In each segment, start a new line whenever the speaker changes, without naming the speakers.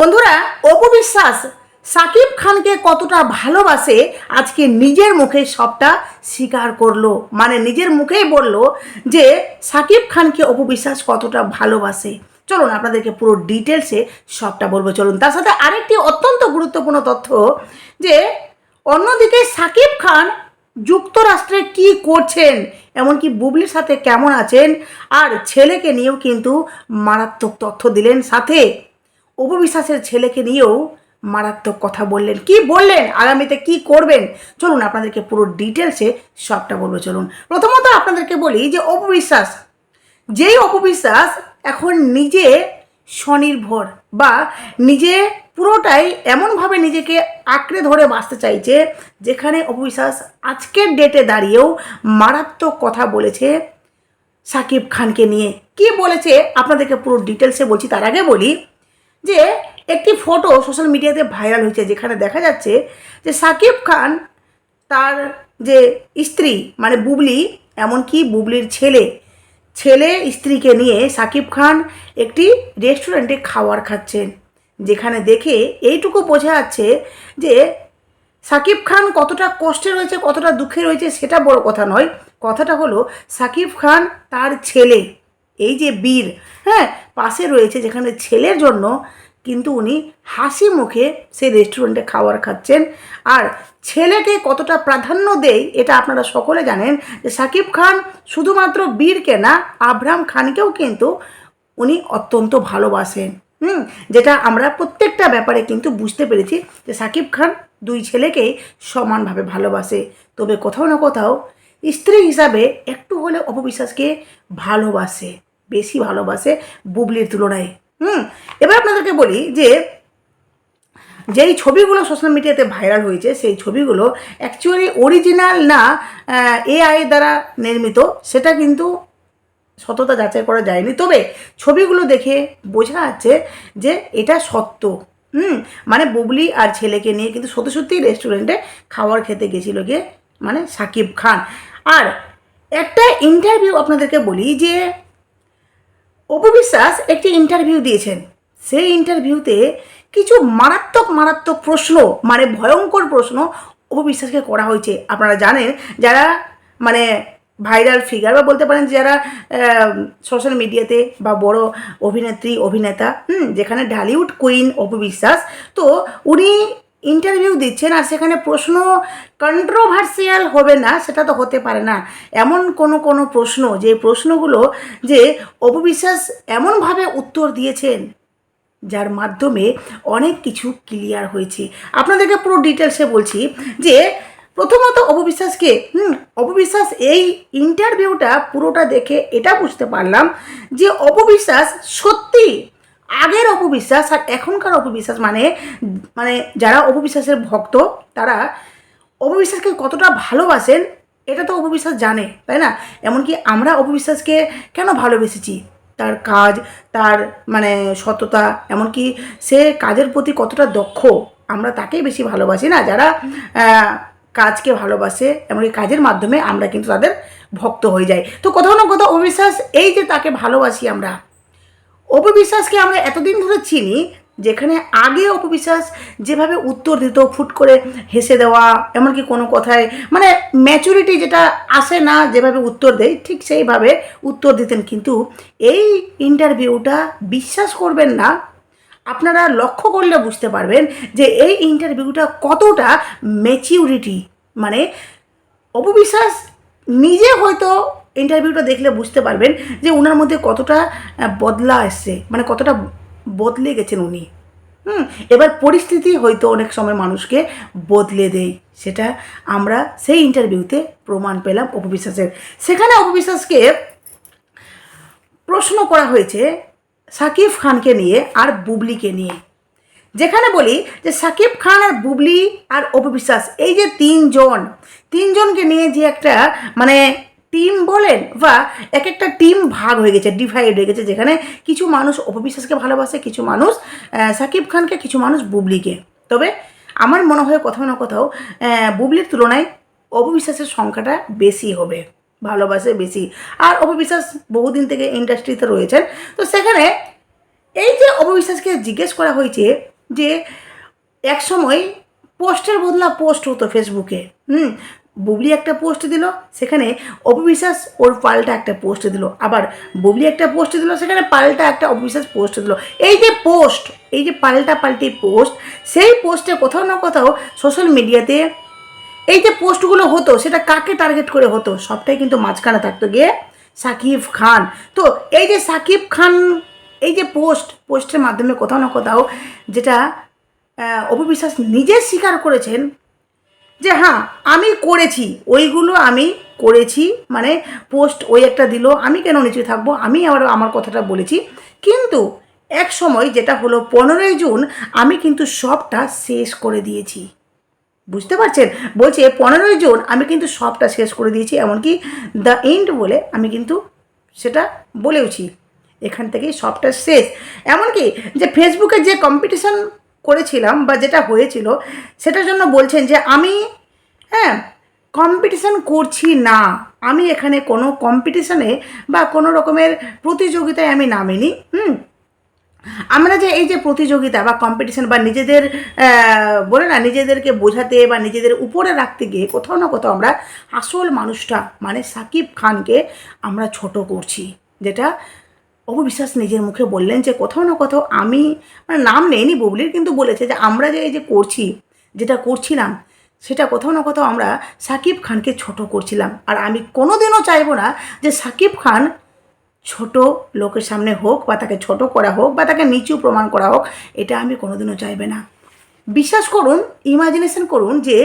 বন্ধুরা অপবিশ্বাস সাকিব খানকে কতটা ভালোবাসে আজকে নিজের মুখে সবটা স্বীকার করল। মানে নিজের মুখেই বলল যে সাকিব খানকে অপবিশ্বাস কতটা ভালোবাসে। চলুন আপনাদেরকে পুরো ডিটেলসে সবটা বলব। চলুন, তার সাথে আরেকটি অত্যন্ত গুরুত্বপূর্ণ তথ্য যে, অন্যদিকে সাকিব খান যুক্তরাষ্ট্রে কি করছেন, এমনকি বুবলির সাথে কেমন আছেন, আর ছেলেকে নিয়েও কিন্তু মারাত্মক তথ্য দিলেন সাথে। অপবিশ্বাসের ছেলেকে নিয়েও মারাত্মক কথা বললেন। কি বললেন? আগামীতে কি করবেন? চলুন আপনাদেরকে পুরো ডিটেলসে সবটা বলব, চলুন। প্রথমত আপনাদেরকে বলি যে অপবিশ্বাস, যেই অপবিশ্বাস এখন নিজে স্বনির্ভর বা নিজে পুরোটাই এমনভাবে নিজেকে আঁকড়ে ধরে বাঁচতে চাইছে, যেখানে অপবিশ্বাস আজকের ডেটে দাঁড়িয়েও মারাত্মক কথা বলেছে সাকিব খানকে নিয়ে। কি বলেছে? আপনাদেরকে পুরো ডিটেলসে বলছি, তার আগে বলি যে একটি ফটো সোশ্যাল মিডিয়াতে ভাইরাল হয়েছে, যেখানে দেখা যাচ্ছে যে সাকিব খান তার যে স্ত্রী মানে বুবলি, এমনকি বুবলির ছেলে ছেলে স্ত্রীকে নিয়ে সাকিব খান একটি রেস্টুরেন্টে খাবার খাচ্ছেন। যেখানে দেখে এইটুকু বোঝা যাচ্ছে যে সাকিব খান কতটা কষ্টে রয়েছে, কতটা দুঃখে রয়েছে, সেটা বড় কথা নয়। কথাটা হলো, সাকিব খান তার ছেলে এই যে বীর হ্যাঁ পাশে রয়েছে যেখানে ছেলের জন্য কিন্তু উনি হাসি মুখে সেই রেস্টুরেন্টে খাবার খাচ্ছেন। আর ছেলেকে কতটা প্রাধান্য দেয় এটা আপনারা সকলে জানেন যে সাকিব খান শুধুমাত্র বীরকে না আব্রাহাম খানকেও কিন্তু উনি অত্যন্ত ভালোবাসেন। হুম, যেটা আমরা প্রত্যেকটা ব্যাপারে কিন্তু বুঝতে পেরেছি যে সাকিব খান দুই ছেলেকেই সমানভাবে ভালোবাসে। তবে কোথাও না কোথাও স্ত্রী হিসাবে একটু হলে অপবিশ্বাসকে ভালোবাসে। বেশি ভালোবাসে বুবলির তুলনায়। হুম? এবার আপনাদেরকে বলি যে, যেই ছবিগুলো সোশ্যাল মিডিয়াতে ভাইরাল হয়েছে, সেই ছবিগুলো অ্যাকচুয়ালি অরিজিনাল না এআই দ্বারা নির্মিত, সেটা কিন্তু সততা যাচাই করা যায়নি। তবে ছবিগুলো দেখে বোঝা যাচ্ছে যে এটা সত্য। হুম? মানে বুবলি আর ছেলেকে নিয়ে কিন্তু সত্যি সত্যিই রেস্টুরেন্টে খাবার খেতে গেছিল গিয়ে মানে সাকিব খান। আর একটা ইন্টারভিউ আপনাদেরকে বলি যে অপবিশ্বাস একটি ইন্টারভিউ দিয়েছেন। সেই ইন্টারভিউতে কিছু মারাত্মক মারাত্মক প্রশ্ন মানে ভয়ঙ্কর প্রশ্ন অপবিশ্বাসকে করা হয়েছে। আপনারা জানেন, যারা মানে ভাইরাল ফিগার বা বলতে পারেন যারা সোশ্যাল মিডিয়াতে বা বড় অভিনেত্রী, অভিনেতা, হুম, যেখানে ঢালিউড কুইন অপবিশ্বাস তো উনি ইন্টারভিউ দিচ্ছেন আর সেখানে প্রশ্ন কন্ট্রোভার্সিয়াল হবে না, সেটা তো হতে পারে না। এমন কোনো কোনো প্রশ্ন, যে প্রশ্নগুলো যে অপবিশ্বাস এমনভাবে উত্তর দিয়েছেন, যার মাধ্যমে অনেক কিছু ক্লিয়ার হয়েছে। আপনাদেরকে পুরো ডিটেলসে বলছি যে প্রথমত অপবিশ্বাসকে, হুম, অপবিশ্বাস এই ইন্টারভিউটা পুরোটা দেখে এটা বুঝতে পারলাম যে অপবিশ্বাস সত্যি আগের অপবিশ্বাস আর এখনকার অপবিশ্বাস মানে মানে যারা অপবিশ্বাসের ভক্ত, তারা অপবিশ্বাসকে কতটা ভালোবাসেন, এটা তো অপবিশ্বাস জানে, তাই না? এমনকি আমরা অপবিশ্বাসকে কেন ভালোবেসেছি? তার কাজ, তার মানে সততা, এমনকি সে কাজের প্রতি কতটা দক্ষ, আমরা তাকেই বেশি ভালোবাসি না? যারা কাজকে ভালোবাসে, এমনকি কাজের মাধ্যমে আমরা কিন্তু তাদের ভক্ত হয়ে যাই। তো কোথাও না কোথাও অবিশ্বাস এই যে তাকে ভালোবাসি আমরা। অপবিশ্বাসকে আমরা এতদিন ধরে চিনি, যেখানে আগে অপবিশ্বাস যেভাবে উত্তর দিত, ফুট করে হেসে দেওয়া, এমনকি কোনো কথায় মানে ম্যাচুরিটি যেটা আসে না যেভাবে উত্তর দেয়, ঠিক সেইভাবে উত্তর দিতেন। কিন্তু এই ইন্টারভিউটা বিশ্বাস করবেন না, আপনারা লক্ষ্য করলে বুঝতে পারবেন যে এই ইন্টারভিউটা কতটা ম্যাচিউরিটি মানে অপবিশ্বাস নিজে হয়তো ইন্টারভিউটা দেখলে বুঝতে পারবেন যে ওনার মধ্যে কতটা বদলা এসছে মানে কতটা বদলে গেছেন উনি। হুম, এবার পরিস্থিতি হয়তো অনেক সময় মানুষকে বদলে দেয়, সেটা আমরা সেই ইন্টারভিউতে প্রমাণ পেলাম অপবিশ্বাসের সেখানে অপবিশ্বাসকে প্রশ্ন করা হয়েছে সাকিব খানকে নিয়ে আর বুবলিকে নিয়ে। যেখানে বলি যে সাকিব খান আর বুবলি আর অপবিশ্বাস এই যে তিনজন, তিনজনকে নিয়ে যে একটা মানে টিম বলেন বা এক একটা টিম ভাগ হয়ে গেছে ডিভাইড হয়ে গেছে, যেখানে কিছু মানুষ অপবিশ্বাসকে ভালোবাসে, কিছু মানুষ সাকিব খানকে, কিছু মানুষ বুবলিকে। তবে আমার মনে হয় কোথাও না কোথাও বুবলির তুলনায় অপবিশ্বাসের সংখ্যাটা বেশি হবে, ভালোবাসে বেশি। আর অপবিশ্বাস বহুদিন থেকে ইন্ডাস্ট্রিতে রয়েছেন। তো সেখানে এই যে অপবিশ্বাসকে জিজ্ঞেস করা হয়েছে যে এক সময় পোস্টের বদলা পোস্ট হতো ফেসবুকে হুম? বুবলি একটা পোস্ট দিল, সেখানে অপবিশ্বাস ওর পাল্টা একটা পোস্ট দিল। আবার বুবলি একটা পোস্ট দিল, সেখানে পাল্টা একটা অপবিশ্বাস পোস্ট দিল। এই যে পোস্ট এই যে পাল্টা পাল্টি পোস্ট সেই পোস্টে কোথাও না কোথাও সোশ্যাল মিডিয়াতে এই যে পোস্টগুলো হতো, সেটা কাকে টার্গেট করে হতো, সবটাই কিন্তু মাঝখানে থাকতো গিয়ে সাকিব খান। তো এই যে সাকিব খান, এই যে পোস্ট পোস্টের মাধ্যমে কোথাও না কোথাও যেটা অপবিশ্বাস নিজে স্বীকার করেছেন যে হ্যাঁ আমি করেছি, ওইগুলো আমি করেছি মানে পোস্ট ওই একটা দিল, আমি কেন নিচে থাকব, আমি আবার আমার কথাটা বলেছি। কিন্তু এক সময় যেটা হলো, পনেরোই জুন আমি কিন্তু সবটা শেষ করে দিয়েছি। বুঝতে পারছেন? বলছে, পনেরোই জুন আমি কিন্তু সবটা শেষ করে দিয়েছি, এমনকি দ্য এন্ড বলে আমি কিন্তু সেটা বলেওছি। এখান থেকেই সবটা শেষ। এমনকি যে ফেসবুকে যে কম্পিটিশন করেছিলাম বা যেটা হয়েছিল, সেটার জন্য বলছেন যে আমি হ্যাঁ কম্পিটিশান করছি না। আমি এখানে কোনো কম্পিটিশানে বা কোনো রকমের প্রতিযোগিতায় আমি নামিনি, হুম? আমরা যে এই যে প্রতিযোগিতা বা কম্পিটিশন বা নিজেদের বলে না, নিজেদেরকে বোঝাতে বা নিজেদের উপরে রাখতে গিয়ে কোথাও না কোথাও আমরা আসল মানুষটা মানে সাকিব খানকে আমরা ছোট করছি। যেটা অপবিশ্বাস নিজের মুখে বললেন যে কোথাও না কোথাও আমি মানে নাম নেইনি বুবলির, কিন্তু বলেছে যে আমরা যে এই যে করছি, যেটা করছিলাম, সেটা কোথাও না কোথাও আমরা সাকিব খানকে ছোট করছিলাম। আর আমি কোনোদিনও চাইব না যে সাকিব খান ছোট লোকের সামনে হোক বা তাকে ছোট করা হোক বা তাকে নিচু প্রমাণ করা হোক, এটা আমি কোনোদিনও চাইবে না। বিশ্বাস করুন ইমাজিনেশন করুন যে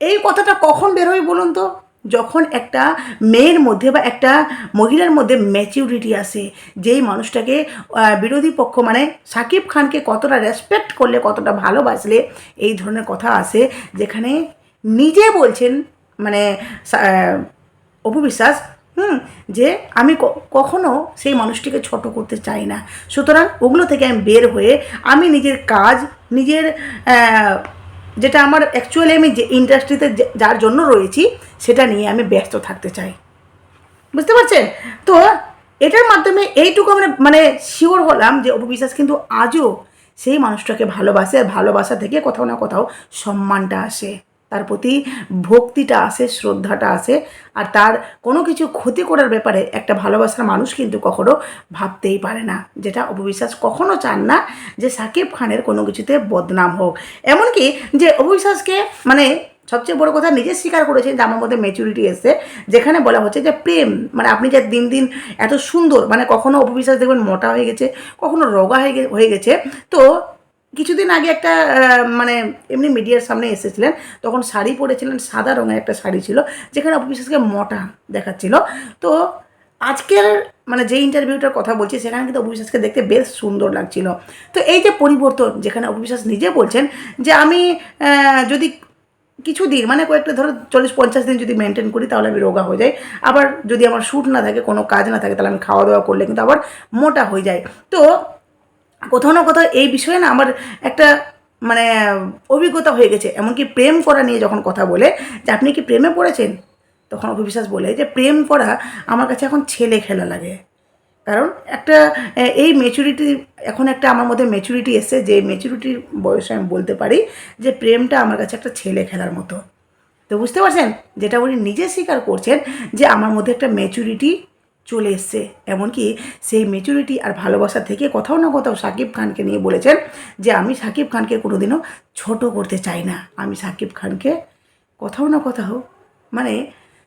এই কথাটা কখন বের হয় বলুন তো? যখন একটা মেয়ের মধ্যে বা একটা মহিলার মধ্যে ম্যাচিউরিটি আসে যেই মানুষটাকে বিরোধী পক্ষ মানে সাকিব খানকে কতটা রেসপেক্ট করলে কতটা ভালোবাসলে এই ধরনের কথা আসে যেখানে নিজে বলছেন মানে সা- আহ, অপু বিশ্বাস হুম যে আমি কখনো সেই মানুষটিকে ছোট করতে চাই না। সুতরাং ওগুলো থেকে আমি বের হয়ে আমি নিজের কাজ নিজের যেটা আমার অ্যাকচুয়ালি আমি যে ইন্ডাস্ট্রিতে যার জন্য রয়েছি, সেটা নিয়ে আমি ব্যস্ত থাকতে চাই। বুঝতে পারছেন? তো এটার মাধ্যমে এইটুকু আমরা মানে শিওর হলাম যে অপবিশ্বাস কিন্তু আজও সেই মানুষটাকে ভালোবাসে, আর ভালোবাসা থেকে কোথাও না কোথাও সম্মানটা আসে। তার প্রতি ভক্তিটা আসে, শ্রদ্ধাটা আসে। আর তার কোনো কিছু ক্ষতি করার ব্যাপারে একটা ভালোবাসার মানুষ কিন্তু কখনো ভাবতেই পারে না। যেটা অপবিশ্বাস কখনো চান না যে সাকিব খানের কোনো কিছুতে বদনাম হোক। এমনকি যে অপবিশ্বাসকে মানে সবচেয়ে বড় কথা নিজে স্বীকার করেছেন যে আমার মধ্যে মেচুরিটি এসছে, যেখানে বলা হচ্ছে যে প্রেম মানে আপনি যে দিন দিন এত সুন্দর মানে কখনো অপবিশ্বাস দেখবেন মোটা হয়ে গেছে, কখনো রোগা হয়ে হয়ে গেছে, তো কিছুদিন আগে একটা মানে এমনি মিডিয়ার সামনে এসেছিলেন, তখন শাড়ি পরেছিলেন, সাদা রঙের একটা শাড়ি ছিল, যেখানে অপবিশ্বাসকে মোটা দেখাচ্ছিল। তো আজকের মানে যে ইন্টারভিউটার কথা বলছি, সেখানে কিন্তু অপবিশ্বাসকে দেখতে বেশ সুন্দর লাগছিল। তো এই যে পরিবর্তন, যেখানে অপবিশ্বাস নিজে বলছেন, যে আমি যদি কিছু দিন মানে কয়েকটা ধরো চল্লিশ পঞ্চাশ দিন যদি মেনটেন করি, তাহলে আমি রোগা হয়ে যাই। আবার যদি আমার শ্যুট না থাকে, কোনো কাজ না থাকে, তাহলে আমি খাওয়া দাওয়া করলে কিন্তু আবার মোটা হয়ে যায় তো কোথাও না কোথাও এই বিষয়ে না আমার একটা মানে অভিজ্ঞতা হয়ে গেছে। এমনকি প্রেম করা নিয়ে যখন কথা বলে, যে আপনি কি প্রেমে পড়েছেন? তখন অভিবিশ্বাস বলে যে প্রেম করা আমার কাছে এখন ছেলে খেলা লাগে। কারণ একটা এই মেচুরিটি এখন একটা আমার মধ্যে মেচুরিটি এসছে, যে মেচুরিটির বয়সে আমি বলতে পারি যে প্রেমটা আমার কাছে একটা ছেলে খেলার মতো। তো বুঝতে পারছেন? যেটা উনি নিজে স্বীকার করছেন যে আমার মধ্যে একটা মেচুরিটি চলে এসছে। এমনকি সেই মেচুরিটি আর ভালোবাসা থেকে কোথাও না কোথাও সাকিব খানকে নিয়ে বলেছেন যে, আমি সাকিব খানকে কোনোদিনও ছোট করতে চাই না। আমি সাকিব খানকে কোথাও না কোথাও মানে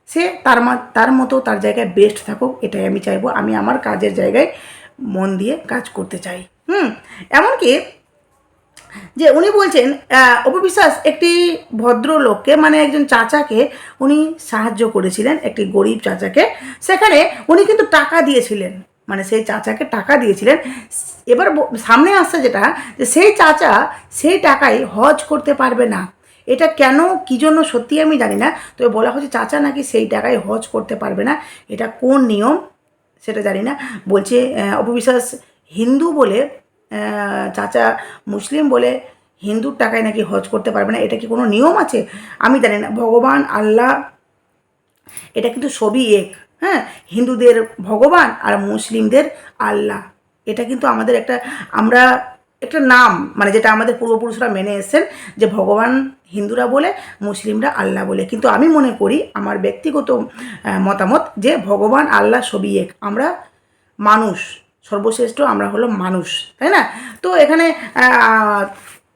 সে তার তার মতো তার জায়গায় বেস্ট থাকুক, এটাই আমি চাইব। আমি আমার কাজের জায়গায় মন দিয়ে কাজ করতে চাই। হুম, এমনকি যে উনি বলছেন অপবিশ্বাস একটি ভদ্রলোককে মানে একজন চাচাকে উনি সাহায্য করেছিলেন, একটি গরিব চাচাকে। সেখানে উনি কিন্তু টাকা দিয়েছিলেন মানে সেই চাচাকে টাকা দিয়েছিলেন। এবার সামনে আসছে যেটা, যে সেই চাচা সেই টাকায় হজ করতে পারবে না। এটা কেন, কী জন্য, সত্যি আমি জানি না, তবে বলা হচ্ছে চাচা নাকি সেই টাকায় হজ করতে পারবে না। এটা কোন নিয়ম, সেটা জানি না। বলছে অপবিশ্বাস হিন্দু বলে চাচা মুসলিম বলে হিন্দুর টাকায় নাকি হজ করতে পারবে না, এটা কি কোনো নিয়ম আছে? আমি জানি না, ভগবান, আল্লাহ, এটা কিন্তু সবই এক হ্যাঁ? হিন্দুদের ভগবান আর মুসলিমদের আল্লাহ, এটা কিন্তু আমাদের একটা, আমরা একটা নাম মানে যেটা আমাদের পূর্বপুরুষরা মেনে এসেছেন যে ভগবান হিন্দুরা বলে, মুসলিমরা আল্লাহ বলে। কিন্তু আমি মনে করি, আমার ব্যক্তিগত মতামত যে ভগবান, আল্লাহ সবই এক। আমরা মানুষ সর্বশ্রেষ্ঠ আমরা হলো মানুষ, তাই না? তো এখানে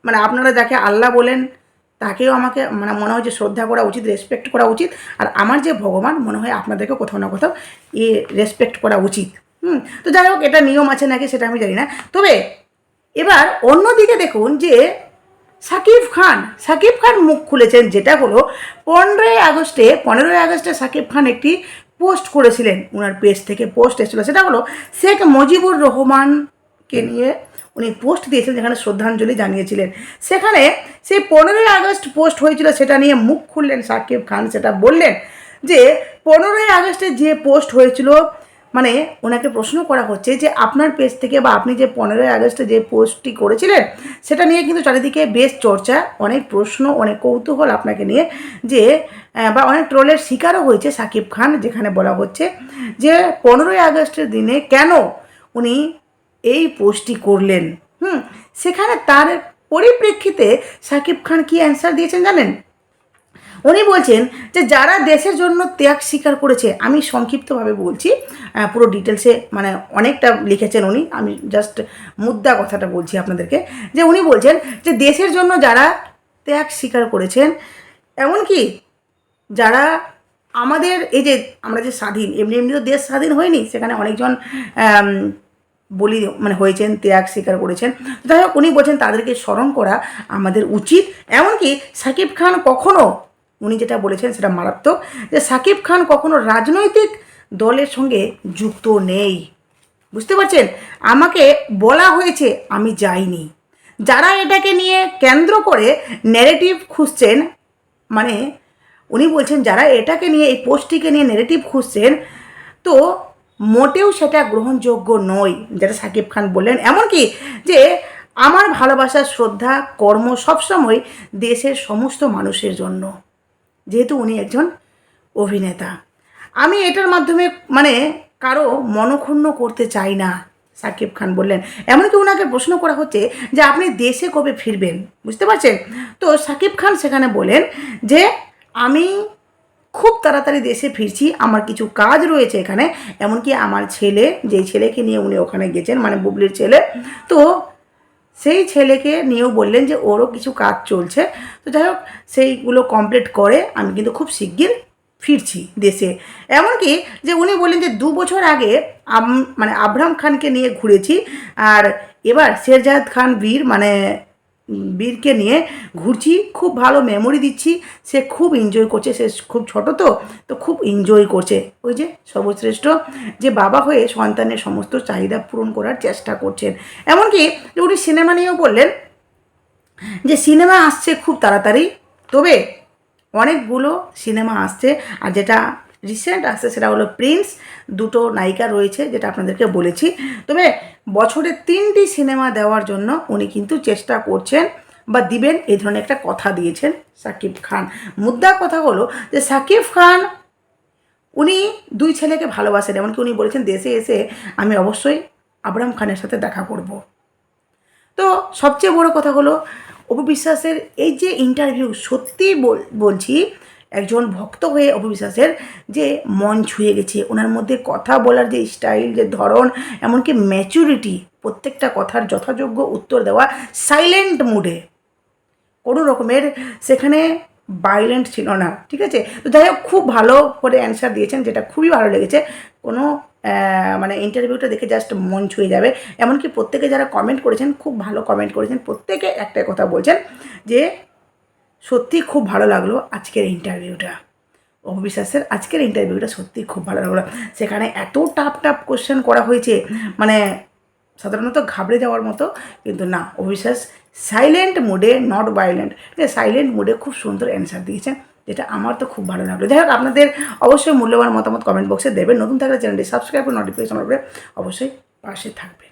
মানে আপনারা যাকে আল্লাহ বলেন, তাকেও আমাকে মানে মনে হয় যে শ্রদ্ধা করা উচিত রেসপেক্ট করা উচিত। আর আমার যে ভগবান, মনে হয় আপনাদেরকে কোথাও না কোথাও এ রেসপেক্ট করা উচিত। হুম, তো যাই হোক, এটা নিয়ম আছে নাকি সেটা আমি জানি না। তবে এবার অন্যদিকে দেখুন যে সাকিব খান সাকিব খান মুখ খুলেছেন যেটা হলো পনেরোই আগস্টে পনেরোই আগস্টে সাকিব খান একটি পোস্ট করেছিলেন ওনার পেজ থেকে পোস্ট এসেছিল। সেটা হলো শেখ মুজিবুর রহমানকে নিয়ে উনি পোস্ট দিয়েছিলেন যেখানে শ্রদ্ধাঞ্জলি জানিয়েছিলেন। সেখানে সেই পনেরোই আগস্ট পোস্ট হয়েছিল, সেটা নিয়ে মুখ খুললেন সাকিব খান, সেটা বললেন যে পনেরোই আগস্টে যে পোস্ট হয়েছিল মানে ওনাকে প্রশ্ন করা হচ্ছে যে আপনার পেজ থেকে বা আপনি যে পনেরোই আগস্টে যে পোস্টটি করেছিলেন, সেটা নিয়ে কিন্তু চারিদিকে বেশ চর্চা, অনেক প্রশ্ন, অনেক কৌতূহল আপনাকে নিয়ে যে বা অনেক ট্রোলের শিকারও হয়েছে সাকিব খান, যেখানে বলা হচ্ছে যে পনেরোই আগস্টের দিনে কেন উনি এই পোস্টটি করলেন? হুম, সেখানে তার পরিপ্রেক্ষিতে সাকিব খান কি অ্যান্সার দিয়েছেন জানেন? উনি বলছেন যে যারা দেশের জন্য ত্যাগ স্বীকার করেছে, আমি সংক্ষিপ্তভাবে বলছি পুরো ডিটেলসে মানে অনেকটা লিখেছেন উনি, আমি জাস্ট মুদ্রা কথাটা বলছি আপনাদেরকে, যে উনি বলছেন যে দেশের জন্য যারা ত্যাগ স্বীকার করেছেন, এমনকি যারা আমাদের এই যে আমরা যে স্বাধীন, এমনি এমনি তো দেশ স্বাধীন হয়নি, সেখানে অনেকজন বলি মানে হয়েছেন, ত্যাগ স্বীকার করেছেন। যাই হোক, উনি বলছেন তাদেরকে স্মরণ করা আমাদের উচিত। এমনকি সাকিব খান কখনো উনি যেটা বলেছেন সেটা মারাত্মক, যে সাকিব খান কখনো রাজনৈতিক দলের সঙ্গে যুক্ত নেই। বুঝতে পারছেন? আমাকে বলা হয়েছে, আমি যাইনি। যারা এটাকে নিয়ে কেন্দ্র করে ন্যারেটিভ খুঁজছেন মানে উনি বলছেন যারা এটাকে নিয়ে, এই পোস্টটিকে নিয়ে নেগেটিভ খুঁজছেন, তো মোটেও সেটা গ্রহণযোগ্য নয়, যেটা সাকিব খান বললেন। এমনকি যে আমার ভালোবাসা, শ্রদ্ধা, কর্ম সবসময় দেশের সমস্ত মানুষের জন্য। যেহেতু উনি একজন অভিনেতা। আমি এটার মাধ্যমে মানে কারও মনক্ষুণ্ণ করতে চাই না, সাকিব খান বললেন। এমনকি ওনাকে প্রশ্ন করা হচ্ছে যে আপনি দেশে কবে ফিরবেন, বুঝতে পারছেন? তো সাকিব খান সেখানে বলেন যে, আমি খুব তাড়াতাড়ি দেশে ফিরছি, আমার কিছু কাজ রয়েছে এখানে। এমনকি আমার ছেলে, যেই ছেলেকে নিয়ে উনি ওখানে গেছেন মানে বুবলির ছেলে, তো সেই ছেলেকে নিয়েও বললেন যে ওরও কিছু কাজ চলছে। তো যাই হোক, সেইগুলো কমপ্লিট করে আমি কিন্তু খুব শিগগির ফিরছি দেশে। এমনকি যে উনি বললেন যে দু বছর আগে মানে আবরাম খানকে নিয়ে ঘুরেছি, আর এবার শেরজাহাদ খান বীর মানে বীরকে নিয়ে ঘুরছি, খুব ভালো মেমোরি দিচ্ছি। সে খুব এনজয় করছে, সে খুব ছোট তো তো খুব এনজয় করছে। ওই যে সর্বশ্রেষ্ঠ, যে বাবা হয়ে সন্তানের সমস্ত চাহিদা পূরণ করার চেষ্টা করছেন। এমনকি উনি সিনেমা নিয়েও বললেন যে সিনেমা আসছে খুব তাড়াতাড়ি। তবে অনেকগুলো সিনেমা আসছে, আর যেটা রিসেন্ট আসছে, সেটা হলো প্রিন্স দুটো নায়িকা রয়েছে যেটা আপনাদেরকে বলেছি। তবে বছরে তিনটি সিনেমা দেওয়ার জন্য উনি কিন্তু চেষ্টা করছেন বা দিবেন, এই ধরনের একটা কথা দিয়েছেন সাকিব খান। মুদ্রা কথা হলো যে সাকিব খান, উনি দুই ছেলেকে ভালোবাসেন, এমনকি উনি বলেছেন, দেশে এসে আমি অবশ্যই আবরাম খানের সাথে দেখা করব। তো সবচেয়ে বড় কথা হলো, অপু বিশ্বাসের এই যে ইন্টারভিউ সত্যি বলছি একজন ভক্ত হয়ে অপু বিশ্বাসের যে মন ছুঁয়ে গেছে। ওনার মধ্যে কথা বলার যে স্টাইল যে ধরন, এমনকি ম্যাচুরিটি প্রত্যেকটা কথার যথাযোগ্য উত্তর দেওয়া সাইলেন্ট মুডে কোনো রকমের সেখানে ভায়োলেন্ট ছিল না, ঠিক আছে? তো যাই হোক, খুব ভালো করে অ্যান্সার দিয়েছেন, যেটা খুবই ভালো লেগেছে। কোনো মানে ইন্টারভিউটা দেখে জাস্ট মন ছুঁয়ে যাবে। এমনকি প্রত্যেকে যারা কমেন্ট করেছেন, খুব ভালো কমেন্ট করেছেন। প্রত্যেকে একটাই কথা বলছেন যে সত্যি খুব ভালো লাগল আজকের ইন্টারভিউটা অবিশ্বাসের আজকের ইন্টারভিউটা সত্যি খুব ভালো লাগল। সেখানে এত টাফ টাফ কোশ্চেন করা হয়েছে মানে সাধারণত ঘাবড়ে যাওয়ার মতো, কিন্তু না অবিশ্বাস সাইলেন্ট মোডে নট ভায়োলেন্ট সাইলেন্ট মোডে খুব সুন্দর অ্যান্সার দিয়েছেন, যেটা আমার তো খুব ভালো লাগল। যাই হোক আপনাদের অবশ্যই মূল্যবান মতামত কমেন্ট বক্সে দেবেন। নতুন থাকলে চ্যানেলটি সাবস্ক্রাইব করে নোটিফিকেশন অবশ্যই পাশে থাকবে